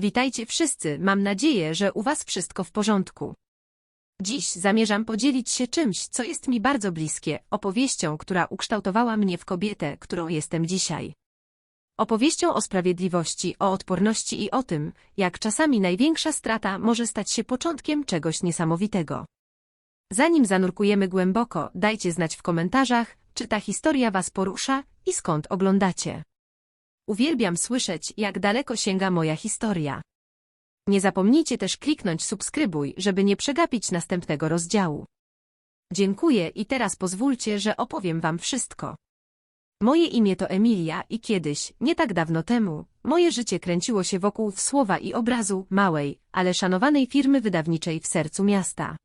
Witajcie wszyscy, mam nadzieję, że u Was wszystko w porządku. Dziś zamierzam podzielić się czymś, co jest mi bardzo bliskie, opowieścią, która ukształtowała mnie w kobietę, którą jestem dzisiaj. Opowieścią o sprawiedliwości, o odporności i o tym, jak czasami największa strata może stać się początkiem czegoś niesamowitego. Zanim zanurkujemy głęboko, dajcie znać w komentarzach, czy ta historia Was porusza i skąd oglądacie. Uwielbiam słyszeć, jak daleko sięga moja historia. Nie zapomnijcie też kliknąć subskrybuj, żeby nie przegapić następnego rozdziału. Dziękuję i teraz pozwólcie, że opowiem Wam wszystko. Moje imię to Emilia i kiedyś, nie tak dawno temu, moje życie kręciło się wokół słowa i obrazu małej, ale szanowanej firmy wydawniczej w sercu miasta.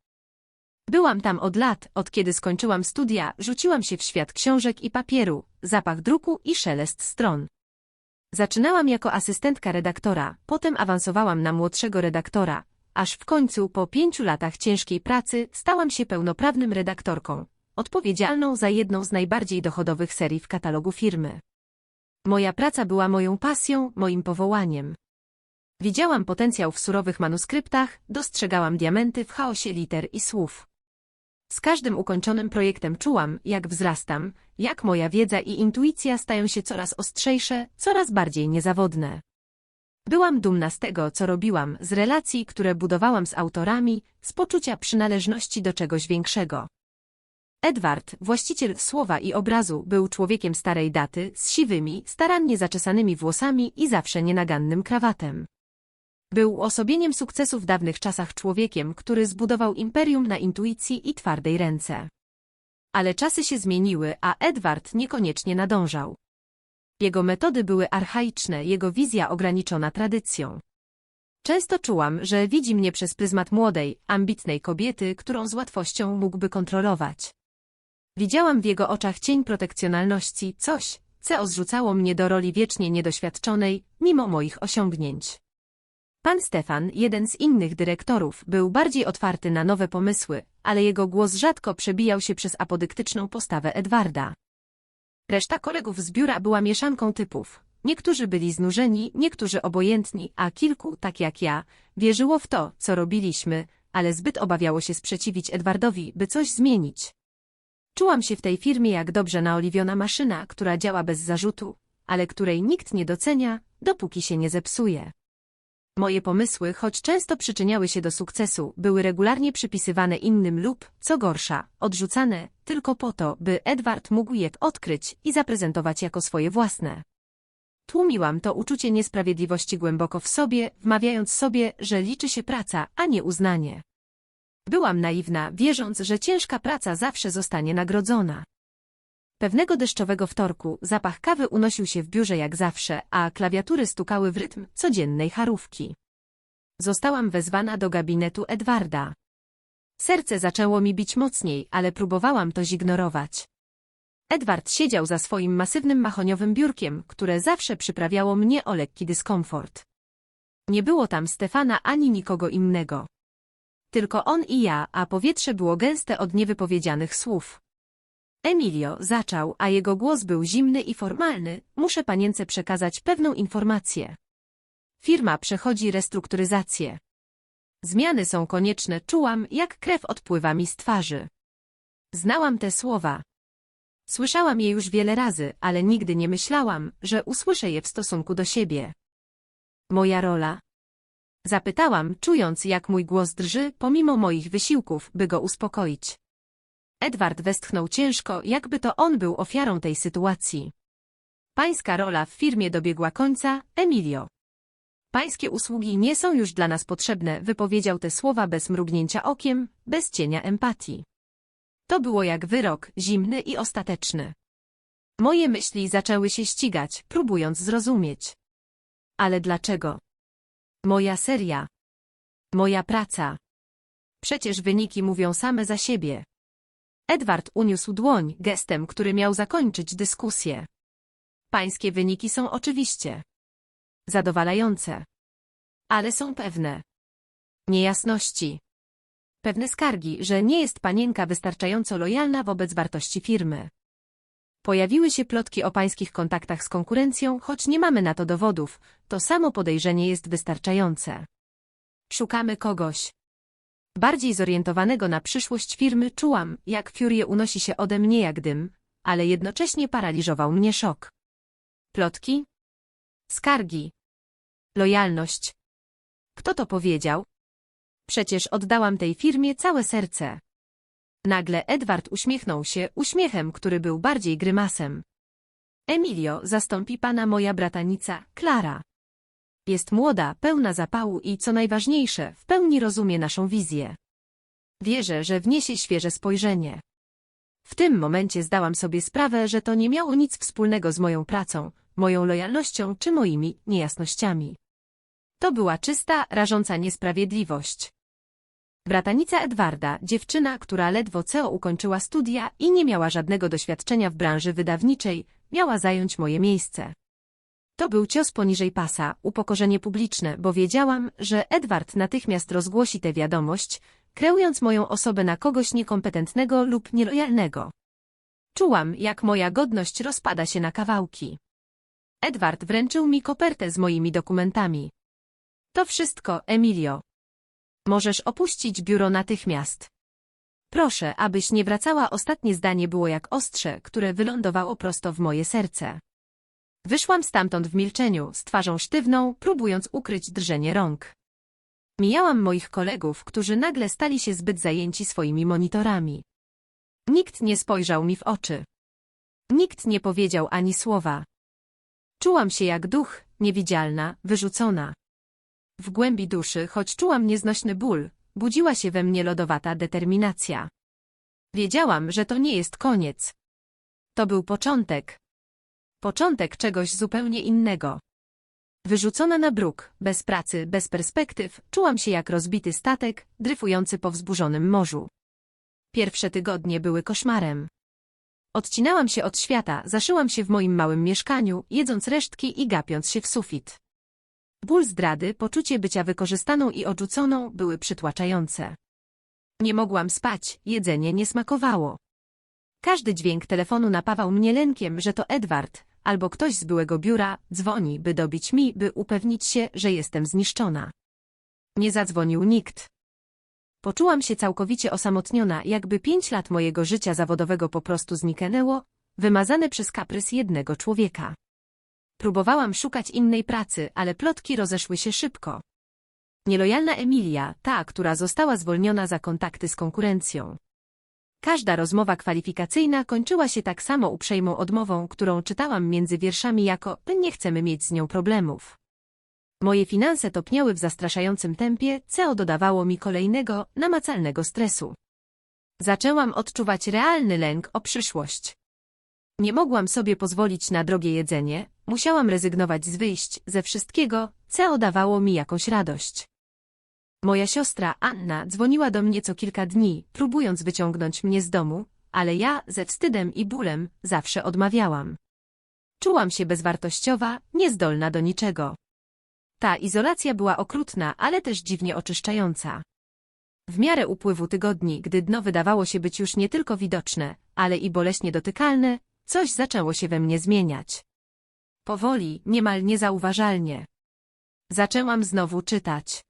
Byłam tam od lat, od kiedy skończyłam studia, rzuciłam się w świat książek i papieru, zapach druku i szelest stron. Zaczynałam jako asystentka redaktora, potem awansowałam na młodszego redaktora, aż w końcu po pięciu latach ciężkiej pracy stałam się pełnoprawnym redaktorką, odpowiedzialną za jedną z najbardziej dochodowych serii w katalogu firmy. Moja praca była moją pasją, moim powołaniem. Widziałam potencjał w surowych manuskryptach, dostrzegałam diamenty w chaosie liter i słów. Z każdym ukończonym projektem czułam, jak wzrastam, jak moja wiedza i intuicja stają się coraz ostrzejsze, coraz bardziej niezawodne. Byłam dumna z tego, co robiłam, z relacji, które budowałam z autorami, z poczucia przynależności do czegoś większego. Edward, właściciel słowa i obrazu, był człowiekiem starej daty, z siwymi, starannie zaczesanymi włosami i zawsze nienagannym krawatem. Był uosobieniem sukcesu w dawnych czasach człowiekiem, który zbudował imperium na intuicji i twardej ręce. Ale czasy się zmieniły, a Edward niekoniecznie nadążał. Jego metody były archaiczne, jego wizja ograniczona tradycją. Często czułam, że widzi mnie przez pryzmat młodej, ambitnej kobiety, którą z łatwością mógłby kontrolować. Widziałam w jego oczach cień protekcjonalności, coś, co zrzucało mnie do roli wiecznie niedoświadczonej, mimo moich osiągnięć. Pan Stefan, jeden z innych dyrektorów, był bardziej otwarty na nowe pomysły, ale jego głos rzadko przebijał się przez apodyktyczną postawę Edwarda. Reszta kolegów z biura była mieszanką typów. Niektórzy byli znużeni, niektórzy obojętni, a kilku, tak jak ja, wierzyło w to, co robiliśmy, ale zbyt obawiało się sprzeciwić Edwardowi, by coś zmienić. Czułam się w tej firmie jak dobrze naoliwiona maszyna, która działa bez zarzutu, ale której nikt nie docenia, dopóki się nie zepsuje. Moje pomysły, choć często przyczyniały się do sukcesu, były regularnie przypisywane innym lub, co gorsza, odrzucane, tylko po to, by Edward mógł je odkryć i zaprezentować jako swoje własne. Tłumiłam to uczucie niesprawiedliwości głęboko w sobie, wmawiając sobie, że liczy się praca, a nie uznanie. Byłam naiwna, wierząc, że ciężka praca zawsze zostanie nagrodzona. Pewnego deszczowego wtorku zapach kawy unosił się w biurze jak zawsze, a klawiatury stukały w rytm codziennej charówki. Zostałam wezwana do gabinetu Edwarda. Serce zaczęło mi bić mocniej, ale próbowałam to zignorować. Edward siedział za swoim masywnym mahoniowym biurkiem, które zawsze przyprawiało mnie o lekki dyskomfort. Nie było tam Stefana ani nikogo innego. Tylko on i ja, a powietrze było gęste od niewypowiedzianych słów. Emilio zaczął, a jego głos był zimny i formalny. Muszę panience przekazać pewną informację. Firma przechodzi restrukturyzację. Zmiany są konieczne, czułam, jak krew odpływa mi z twarzy. Znałam te słowa. Słyszałam je już wiele razy, ale nigdy nie myślałam, że usłyszę je w stosunku do siebie. Moja rola? Zapytałam, czując, jak mój głos drży, pomimo moich wysiłków, by go uspokoić. Edward westchnął ciężko, jakby to on był ofiarą tej sytuacji. Pańska rola w firmie dobiegła końca, Emilio. Pańskie usługi nie są już dla nas potrzebne, wypowiedział te słowa bez mrugnięcia okiem, bez cienia empatii. To było jak wyrok, zimny i ostateczny. Moje myśli zaczęły się ścigać, próbując zrozumieć. Ale dlaczego? Moja seria. Moja praca. Przecież wyniki mówią same za siebie. Edward uniósł dłoń gestem, który miał zakończyć dyskusję. Pańskie wyniki są oczywiście zadowalające. Ale są pewne niejasności. Pewne skargi, że nie jest panienka wystarczająco lojalna wobec wartości firmy. Pojawiły się plotki o pańskich kontaktach z konkurencją, choć nie mamy na to dowodów, to samo podejrzenie jest wystarczające. Szukamy kogoś. Bardziej zorientowanego na przyszłość firmy czułam, jak Furie unosi się ode mnie jak dym, ale jednocześnie paraliżował mnie szok. Plotki? Skargi. Lojalność. Kto to powiedział? Przecież oddałam tej firmie całe serce. Nagle Edward uśmiechnął się uśmiechem, który był bardziej grymasem. Emilio, zastąpi pana moja bratanica, Klara. Jest młoda, pełna zapału i, co najważniejsze, w pełni rozumie naszą wizję. Wierzę, że wniesie świeże spojrzenie. W tym momencie zdałam sobie sprawę, że to nie miało nic wspólnego z moją pracą, moją lojalnością czy moimi niejasnościami. To była czysta, rażąca niesprawiedliwość. Bratanica Edwarda, dziewczyna, która ledwo co ukończyła studia i nie miała żadnego doświadczenia w branży wydawniczej, miała zająć moje miejsce. To był cios poniżej pasa, upokorzenie publiczne, bo wiedziałam, że Edward natychmiast rozgłosi tę wiadomość, kreując moją osobę na kogoś niekompetentnego lub nielojalnego. Czułam, jak moja godność rozpada się na kawałki. Edward wręczył mi kopertę z moimi dokumentami. To wszystko, Emilio. Możesz opuścić biuro natychmiast. Proszę, abyś nie wracała ostatnie zdanie było jak ostrze, które wylądowało prosto w moje serce. Wyszłam stamtąd w milczeniu, z twarzą sztywną, próbując ukryć drżenie rąk. Mijałam moich kolegów, którzy nagle stali się zbyt zajęci swoimi monitorami. Nikt nie spojrzał mi w oczy. Nikt nie powiedział ani słowa. Czułam się jak duch, niewidzialna, wyrzucona. W głębi duszy, choć czułam nieznośny ból, budziła się we mnie lodowata determinacja. Wiedziałam, że to nie jest koniec. To był początek. Początek czegoś zupełnie innego. Wyrzucona na bruk, bez pracy, bez perspektyw, czułam się jak rozbity statek, dryfujący po wzburzonym morzu. Pierwsze tygodnie były koszmarem. Odcinałam się od świata, zaszyłam się w moim małym mieszkaniu, jedząc resztki i gapiąc się w sufit. Ból zdrady, poczucie bycia wykorzystaną i odrzuconą były przytłaczające. Nie mogłam spać, jedzenie nie smakowało. Każdy dźwięk telefonu napawał mnie lękiem, że to Edward, albo ktoś z byłego biura, dzwoni, by dobić mi, by upewnić się, że jestem zniszczona. Nie zadzwonił nikt. Poczułam się całkowicie osamotniona, jakby pięć lat mojego życia zawodowego po prostu zniknęło, wymazane przez kaprys jednego człowieka. Próbowałam szukać innej pracy, ale plotki rozeszły się szybko. Nielojalna Emilia, ta, która została zwolniona za kontakty z konkurencją. Każda rozmowa kwalifikacyjna kończyła się tak samo uprzejmą odmową, którą czytałam między wierszami jako nie chcemy mieć z nią problemów. Moje finanse topniały w zastraszającym tempie, co dodawało mi kolejnego, namacalnego stresu. Zaczęłam odczuwać realny lęk o przyszłość. Nie mogłam sobie pozwolić na drogie jedzenie, musiałam rezygnować z wyjść, ze wszystkiego, co dawało mi jakąś radość. Moja siostra Anna dzwoniła do mnie co kilka dni, próbując wyciągnąć mnie z domu, ale ja, ze wstydem i bólem, zawsze odmawiałam. Czułam się bezwartościowa, niezdolna do niczego. Ta izolacja była okrutna, ale też dziwnie oczyszczająca. W miarę upływu tygodni, gdy dno wydawało się być już nie tylko widoczne, ale i boleśnie dotykalne, coś zaczęło się we mnie zmieniać. Powoli, niemal niezauważalnie. Zaczęłam znowu czytać.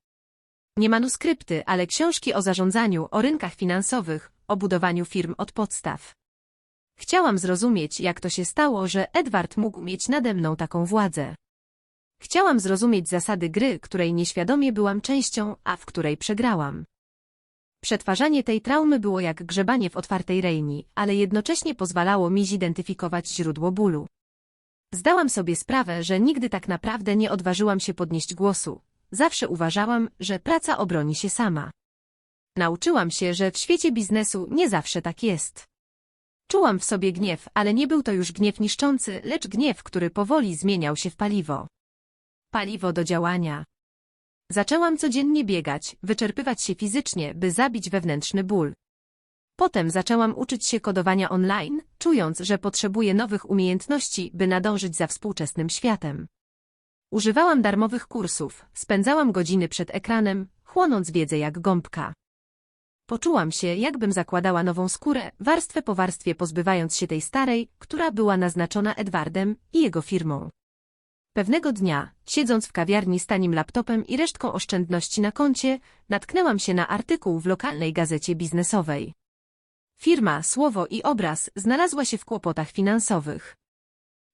Nie manuskrypty, ale książki o zarządzaniu, o rynkach finansowych, o budowaniu firm od podstaw. Chciałam zrozumieć, jak to się stało, że Edward mógł mieć nade mną taką władzę. Chciałam zrozumieć zasady gry, której nieświadomie byłam częścią, a w której przegrałam. Przetwarzanie tej traumy było jak grzebanie w otwartej rejni, ale jednocześnie pozwalało mi zidentyfikować źródło bólu. Zdałam sobie sprawę, że nigdy tak naprawdę nie odważyłam się podnieść głosu, Zawsze uważałam, że praca obroni się sama. Nauczyłam się, że w świecie biznesu nie zawsze tak jest. Czułam w sobie gniew, ale nie był to już gniew niszczący, lecz gniew, który powoli zmieniał się w paliwo. Paliwo do działania. Zaczęłam codziennie biegać, wyczerpywać się fizycznie, by zabić wewnętrzny ból. Potem zaczęłam uczyć się kodowania online, czując, że potrzebuję nowych umiejętności, by nadążyć za współczesnym światem. Używałam darmowych kursów, spędzałam godziny przed ekranem, chłonąc wiedzę jak gąbka. poczułam się, jakbym zakładała nową skórę, warstwę po warstwie pozbywając się tej starej, która była naznaczona Edwardem i jego firmą. Pewnego dnia, siedząc w kawiarni z tanim laptopem i resztką oszczędności na koncie, natknęłam się na artykuł w lokalnej gazecie biznesowej. Firma Słowo i Obraz znalazła się w kłopotach finansowych.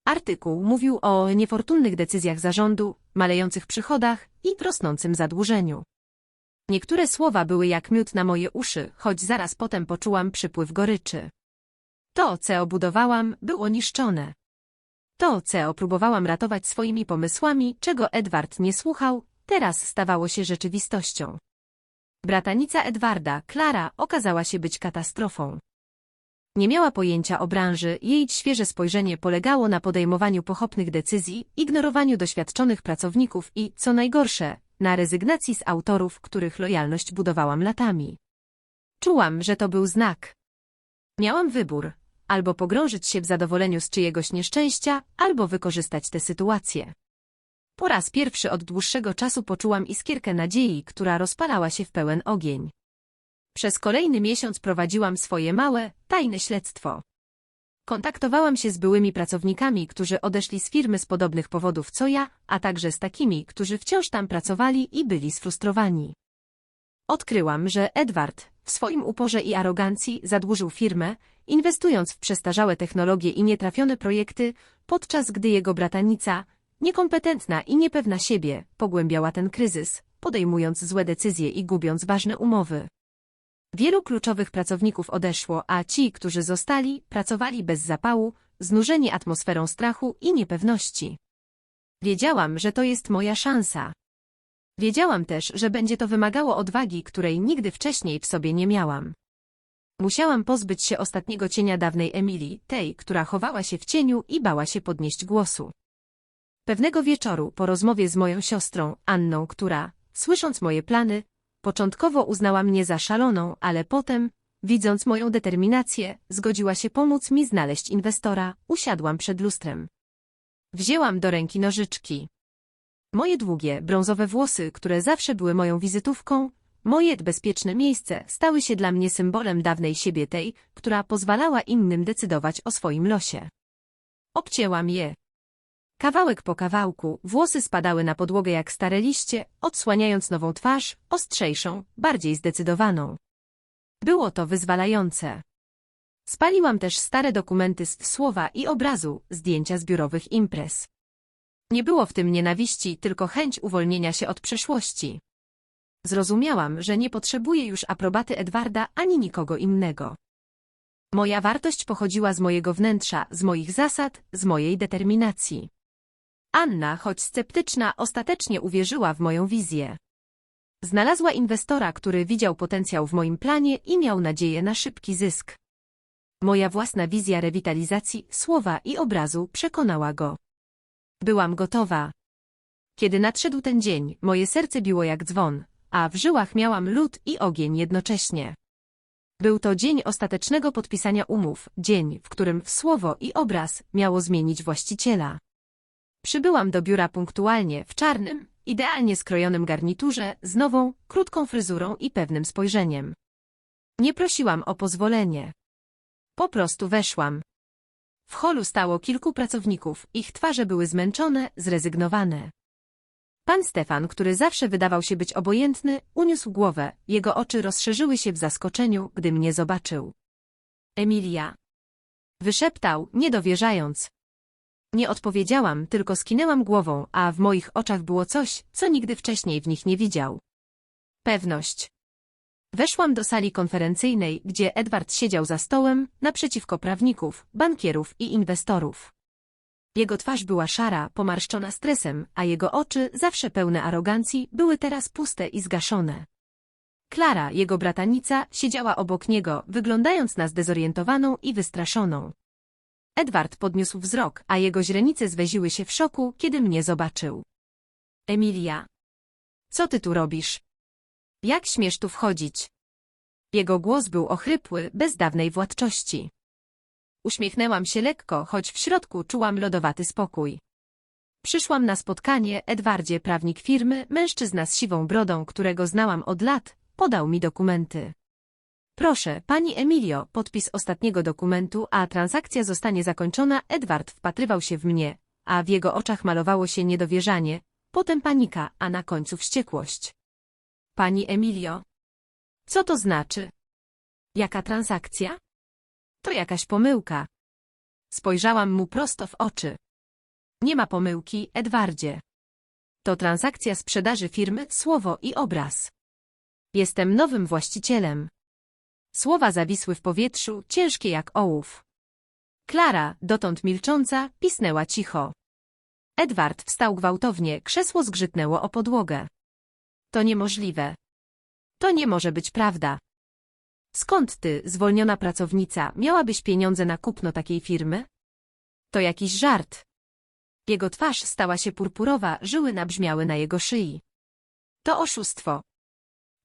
Artykuł mówił o niefortunnych decyzjach zarządu, malejących przychodach i rosnącym zadłużeniu. Niektóre słowa były jak miód na moje uszy, choć zaraz potem poczułam przypływ goryczy. To, co obudowałam, było niszczone. To, co próbowałam ratować swoimi pomysłami, czego Edward nie słuchał, teraz stawało się rzeczywistością. Bratanica Edwarda, Klara, okazała się być katastrofą. Nie miała pojęcia o branży, jej świeże spojrzenie polegało na podejmowaniu pochopnych decyzji, ignorowaniu doświadczonych pracowników i, co najgorsze, na rezygnacji z autorów, których lojalność budowałam latami. Czułam, że to był znak. Miałam wybór, albo pogrążyć się w zadowoleniu z czyjegoś nieszczęścia, albo wykorzystać tę sytuację. Po raz pierwszy od dłuższego czasu poczułam iskierkę nadziei, która rozpalała się w pełen ogień. Przez kolejny miesiąc prowadziłam swoje małe, tajne śledztwo. Kontaktowałam się z byłymi pracownikami, którzy odeszli z firmy z podobnych powodów co ja, a także z takimi, którzy wciąż tam pracowali i byli sfrustrowani. Odkryłam, że Edward, w swoim uporze i arogancji, zadłużył firmę, inwestując w przestarzałe technologie i nietrafione projekty, podczas gdy jego bratanica, niekompetentna i niepewna siebie, pogłębiała ten kryzys, podejmując złe decyzje i gubiąc ważne umowy. Wielu kluczowych pracowników odeszło, a ci, którzy zostali, pracowali bez zapału, znużeni atmosferą strachu i niepewności. Wiedziałam, że to jest moja szansa. Wiedziałam też, że będzie to wymagało odwagi, której nigdy wcześniej w sobie nie miałam. Musiałam pozbyć się ostatniego cienia dawnej Emilii, tej, która chowała się w cieniu i bała się podnieść głosu. Pewnego wieczoru, po rozmowie z moją siostrą, Anną, która, słysząc moje plany, Początkowo uznała mnie za szaloną, ale potem, widząc moją determinację, zgodziła się pomóc mi znaleźć inwestora, usiadłam przed lustrem. Wzięłam do ręki nożyczki. Moje długie, brązowe włosy, które zawsze były moją wizytówką, moje bezpieczne miejsce stały się dla mnie symbolem dawnej siebie tej, która pozwalała innym decydować o swoim losie. Obcięłam je, Kawałek po kawałku, włosy spadały na podłogę jak stare liście, odsłaniając nową twarz, ostrzejszą, bardziej zdecydowaną. Było to wyzwalające. Spaliłam też stare dokumenty z słowa i obrazu, zdjęcia z biurowych imprez. Nie było w tym nienawiści, tylko chęć uwolnienia się od przeszłości. Zrozumiałam, że nie potrzebuję już aprobaty Edwarda ani nikogo innego. Moja wartość pochodziła z mojego wnętrza, z moich zasad, z mojej determinacji. Anna, choć sceptyczna, ostatecznie uwierzyła w moją wizję. Znalazła inwestora, który widział potencjał w moim planie i miał nadzieję na szybki zysk. Moja własna wizja rewitalizacji, słowa i obrazu przekonała go. Byłam gotowa. Kiedy nadszedł ten dzień, moje serce biło jak dzwon, a w żyłach miałam lód i ogień jednocześnie. Był to dzień ostatecznego podpisania umów, dzień, w którym słowo i obraz miało zmienić właściciela. Przybyłam do biura punktualnie, w czarnym, idealnie skrojonym garniturze, z nową, krótką fryzurą i pewnym spojrzeniem. Nie prosiłam o pozwolenie. Po prostu weszłam. W holu stało kilku pracowników, ich twarze były zmęczone, zrezygnowane. Pan Stefan, który zawsze wydawał się być obojętny, uniósł głowę, jego oczy rozszerzyły się w zaskoczeniu, gdy mnie zobaczył. Emilia. Wyszeptał, nie dowierzając. Nie odpowiedziałam, tylko skinęłam głową, a w moich oczach było coś, co nigdy wcześniej w nich nie widział. Pewność. Weszłam do sali konferencyjnej, gdzie Edward siedział za stołem, naprzeciwko prawników, bankierów i inwestorów. Jego twarz była szara, pomarszczona stresem, a jego oczy, zawsze pełne arogancji, były teraz puste i zgaszone. Klara, jego bratanica, siedziała obok niego, wyglądając na zdezorientowaną i wystraszoną. Edward podniósł wzrok, a jego źrenice zweziły się w szoku, kiedy mnie zobaczył. Emilia. Co ty tu robisz? Jak śmiesz tu wchodzić? Jego głos był ochrypły, bez dawnej władczości. Uśmiechnęłam się lekko, choć w środku czułam lodowaty spokój. Przyszłam na spotkanie, Edwardzie, prawnik firmy, mężczyzna z siwą brodą, którego znałam od lat, podał mi dokumenty. Proszę, pani Emilio, podpis ostatniego dokumentu, a transakcja zostanie zakończona. Edward wpatrywał się w mnie, a w jego oczach malowało się niedowierzanie, potem panika, a na końcu wściekłość. Pani Emilio. Co to znaczy? Jaka transakcja? To jakaś pomyłka. Spojrzałam mu prosto w oczy. Nie ma pomyłki, Edwardzie. To transakcja sprzedaży firmy, słowo i obraz. Jestem nowym właścicielem. Słowa zawisły w powietrzu, ciężkie jak ołów. Klara, dotąd milcząca, pisnęła cicho. Edward wstał gwałtownie, krzesło zgrzytnęło o podłogę. To niemożliwe. To nie może być prawda. Skąd ty, zwolniona pracownica, miałabyś pieniądze na kupno takiej firmy? To jakiś żart. Jego twarz stała się purpurowa, żyły nabrzmiały na jego szyi. To oszustwo.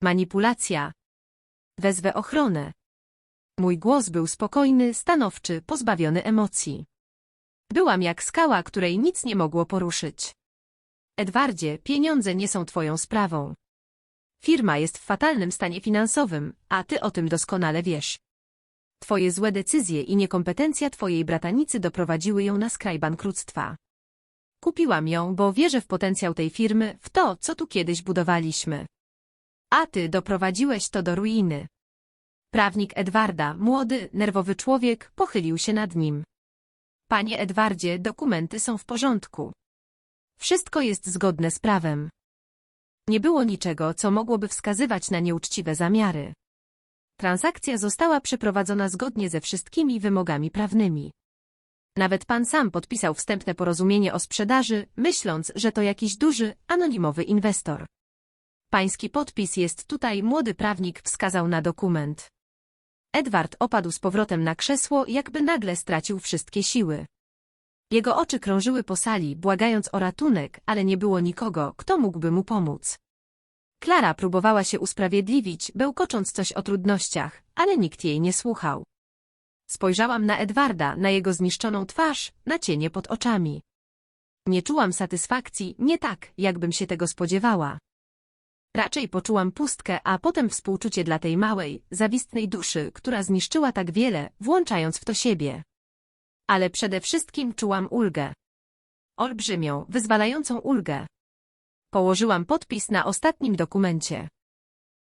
Manipulacja. Wezwę ochronę. Mój głos był spokojny, stanowczy, pozbawiony emocji. Byłam jak skała, której nic nie mogło poruszyć. Edwardzie, pieniądze nie są twoją sprawą. Firma jest w fatalnym stanie finansowym, a ty o tym doskonale wiesz. Twoje złe decyzje i niekompetencja twojej bratanicy doprowadziły ją na skraj bankructwa. Kupiłam ją, bo wierzę w potencjał tej firmy, w to, co tu kiedyś budowaliśmy. A ty doprowadziłeś to do ruiny. Prawnik Edwarda, młody, nerwowy człowiek, pochylił się nad nim. Panie Edwardzie, dokumenty są w porządku. Wszystko jest zgodne z prawem. Nie było niczego, co mogłoby wskazywać na nieuczciwe zamiary. Transakcja została przeprowadzona zgodnie ze wszystkimi wymogami prawnymi. Nawet pan sam podpisał wstępne porozumienie o sprzedaży, myśląc, że to jakiś duży, anonimowy inwestor. Pański podpis jest tutaj, młody prawnik wskazał na dokument. Edward opadł z powrotem na krzesło, jakby nagle stracił wszystkie siły. Jego oczy krążyły po sali, błagając o ratunek, ale nie było nikogo, kto mógłby mu pomóc. Klara próbowała się usprawiedliwić, bełkocząc coś o trudnościach, ale nikt jej nie słuchał. Spojrzałam na Edwarda, na jego zniszczoną twarz, na cienie pod oczami. Nie czułam satysfakcji, nie tak, jakbym się tego spodziewała. Raczej poczułam pustkę, a potem współczucie dla tej małej, zawistnej duszy, która zniszczyła tak wiele, włączając w to siebie. Ale przede wszystkim czułam ulgę. Olbrzymią, wyzwalającą ulgę. Położyłam podpis na ostatnim dokumencie.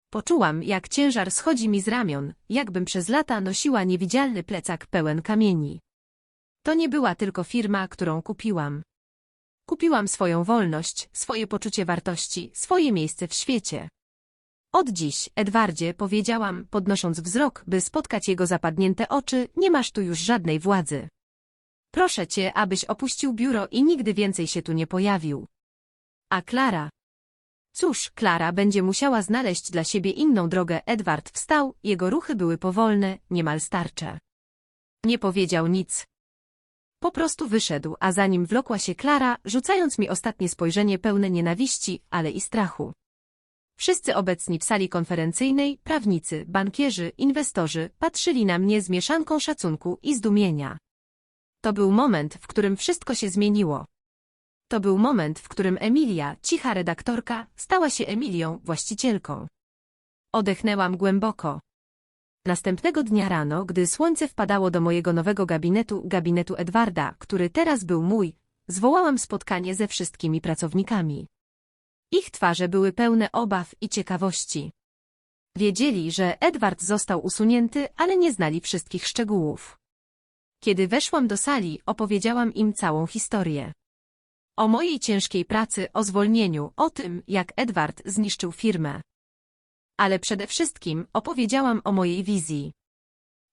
Poczułam, jak ciężar schodzi mi z ramion, jakbym przez lata nosiła niewidzialny plecak pełen kamieni. To nie była tylko firma, którą kupiłam. Kupiłam swoją wolność, swoje poczucie wartości, swoje miejsce w świecie. Od dziś, Edwardzie, powiedziałam, podnosząc wzrok, by spotkać jego zapadnięte oczy, nie masz tu już żadnej władzy. Proszę cię, abyś opuścił biuro i nigdy więcej się tu nie pojawił. A Klara? Cóż, Klara będzie musiała znaleźć dla siebie inną drogę. Edward wstał, jego ruchy były powolne, niemal starcze. Nie powiedział nic. Po prostu wyszedł, a za nim wlokła się Klara, rzucając mi ostatnie spojrzenie pełne nienawiści, ale i strachu. Wszyscy obecni w sali konferencyjnej, prawnicy, bankierzy, inwestorzy, patrzyli na mnie z mieszanką szacunku i zdumienia. To był moment, w którym wszystko się zmieniło. To był moment, w którym Emilia, cicha redaktorka, stała się Emilią, właścicielką. Odechnęłam głęboko. Następnego dnia rano, gdy słońce wpadało do mojego nowego gabinetu, gabinetu Edwarda, który teraz był mój, zwołałam spotkanie ze wszystkimi pracownikami. Ich twarze były pełne obaw i ciekawości. Wiedzieli, że Edward został usunięty, ale nie znali wszystkich szczegółów. Kiedy weszłam do sali, opowiedziałam im całą historię. O mojej ciężkiej pracy, o zwolnieniu, o tym, jak Edward zniszczył firmę. Ale przede wszystkim opowiedziałam o mojej wizji.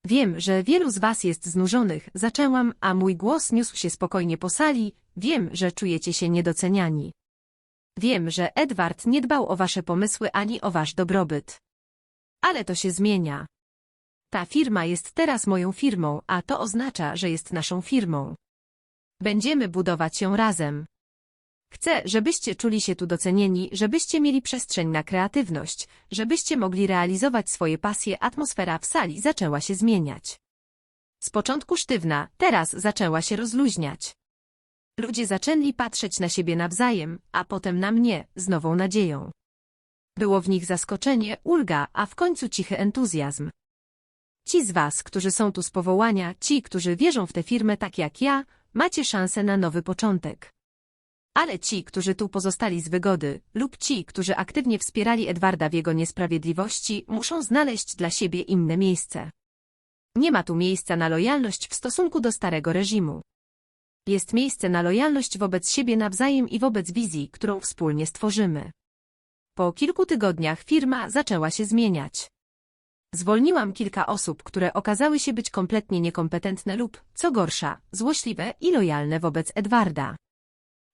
Wiem, że wielu z was jest znużonych, zaczęłam, a mój głos niósł się spokojnie po sali, wiem, że czujecie się niedoceniani. Wiem, że Edward nie dbał o wasze pomysły ani o wasz dobrobyt. Ale to się zmienia. Ta firma jest teraz moją firmą, a to oznacza, że jest naszą firmą. Będziemy budować ją razem. Chcę, żebyście czuli się tu docenieni, żebyście mieli przestrzeń na kreatywność, żebyście mogli realizować swoje pasje. Atmosfera w sali zaczęła się zmieniać. Z początku sztywna, teraz zaczęła się rozluźniać. Ludzie zaczęli patrzeć na siebie nawzajem, a potem na mnie, z nową nadzieją. Było w nich zaskoczenie, ulga, a w końcu cichy entuzjazm. Ci z Was, którzy są tu z powołania, ci, którzy wierzą w tę firmę tak jak ja, macie szansę na nowy początek. Ale ci, którzy tu pozostali z wygody, lub ci, którzy aktywnie wspierali Edwarda w jego niesprawiedliwości, muszą znaleźć dla siebie inne miejsce. Nie ma tu miejsca na lojalność w stosunku do starego reżimu. Jest miejsce na lojalność wobec siebie nawzajem i wobec wizji, którą wspólnie stworzymy. Po kilku tygodniach firma zaczęła się zmieniać. Zwolniłam kilka osób, które okazały się być kompletnie niekompetentne lub, co gorsza, złośliwe i lojalne wobec Edwarda.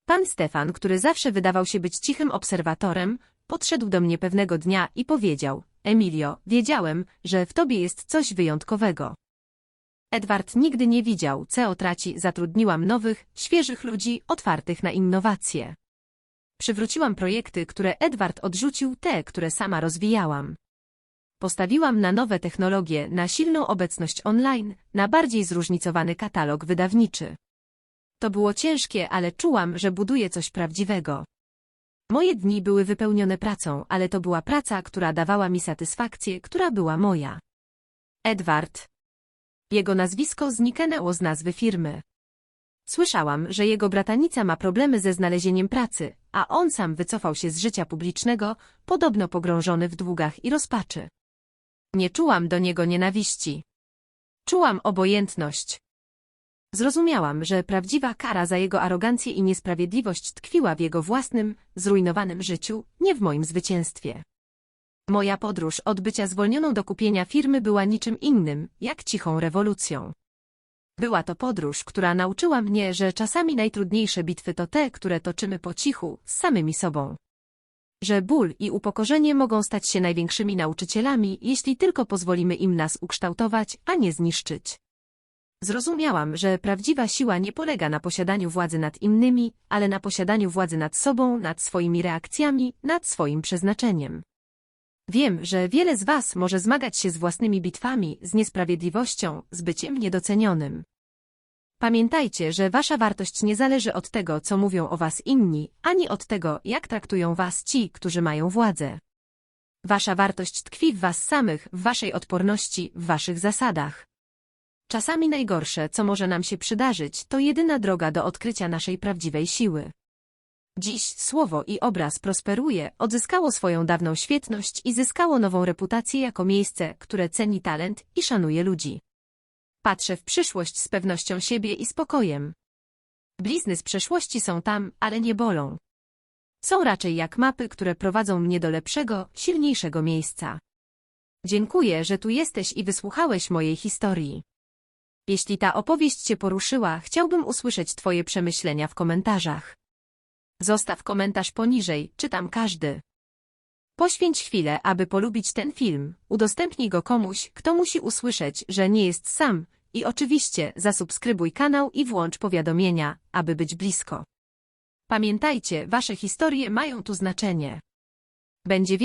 Pan Stefan, który zawsze wydawał się być cichym obserwatorem, podszedł do mnie pewnego dnia i powiedział, Emilio, wiedziałem, że w tobie jest coś wyjątkowego. Edward nigdy nie widział, co traci, zatrudniłam nowych, świeżych ludzi, otwartych na innowacje. Przywróciłam projekty, które Edward odrzucił, te, które sama rozwijałam. Postawiłam na nowe technologie, na silną obecność online, na bardziej zróżnicowany katalog wydawniczy. To było ciężkie, ale czułam, że buduję coś prawdziwego. Moje dni były wypełnione pracą, ale to była praca, która dawała mi satysfakcję, która była moja. Edward. Jego nazwisko zniknęło z nazwy firmy. Słyszałam, że jego bratanica ma problemy ze znalezieniem pracy, a on sam wycofał się z życia publicznego, podobno pogrążony w długach i rozpaczy. Nie czułam do niego nienawiści. Czułam obojętność. Zrozumiałam, że prawdziwa kara za jego arogancję i niesprawiedliwość tkwiła w jego własnym, zrujnowanym życiu, nie w moim zwycięstwie. Moja podróż od bycia zwolnioną do kupienia firmy była niczym innym, jak cichą rewolucją. Była to podróż, która nauczyła mnie, że czasami najtrudniejsze bitwy to te, które toczymy po cichu, z samymi sobą. Że ból i upokorzenie mogą stać się największymi nauczycielami, jeśli tylko pozwolimy im nas ukształtować, a nie zniszczyć. Zrozumiałam, że prawdziwa siła nie polega na posiadaniu władzy nad innymi, ale na posiadaniu władzy nad sobą, nad swoimi reakcjami, nad swoim przeznaczeniem. Wiem, że wiele z Was może zmagać się z własnymi bitwami, z niesprawiedliwością, z byciem niedocenionym. Pamiętajcie, że Wasza wartość nie zależy od tego, co mówią o Was inni, ani od tego, jak traktują Was ci, którzy mają władzę. Wasza wartość tkwi w Was samych, w Waszej odporności, w Waszych zasadach. Czasami najgorsze, co może nam się przydarzyć, to jedyna droga do odkrycia naszej prawdziwej siły. Dziś słowo i obraz prosperuje, odzyskało swoją dawną świetność i zyskało nową reputację jako miejsce, które ceni talent i szanuje ludzi. Patrzę w przyszłość z pewnością siebie i spokojem. Blizny z przeszłości są tam, ale nie bolą. Są raczej jak mapy, które prowadzą mnie do lepszego, silniejszego miejsca. Dziękuję, że tu jesteś i wysłuchałeś mojej historii. Jeśli ta opowieść Cię poruszyła, chciałbym usłyszeć Twoje przemyślenia w komentarzach. Zostaw komentarz poniżej, czytam każdy. Poświęć chwilę, aby polubić ten film, udostępnij go komuś, kto musi usłyszeć, że nie jest sam i oczywiście zasubskrybuj kanał i włącz powiadomienia, aby być blisko. Pamiętajcie, Wasze historie mają tu znaczenie. Będzie więcej.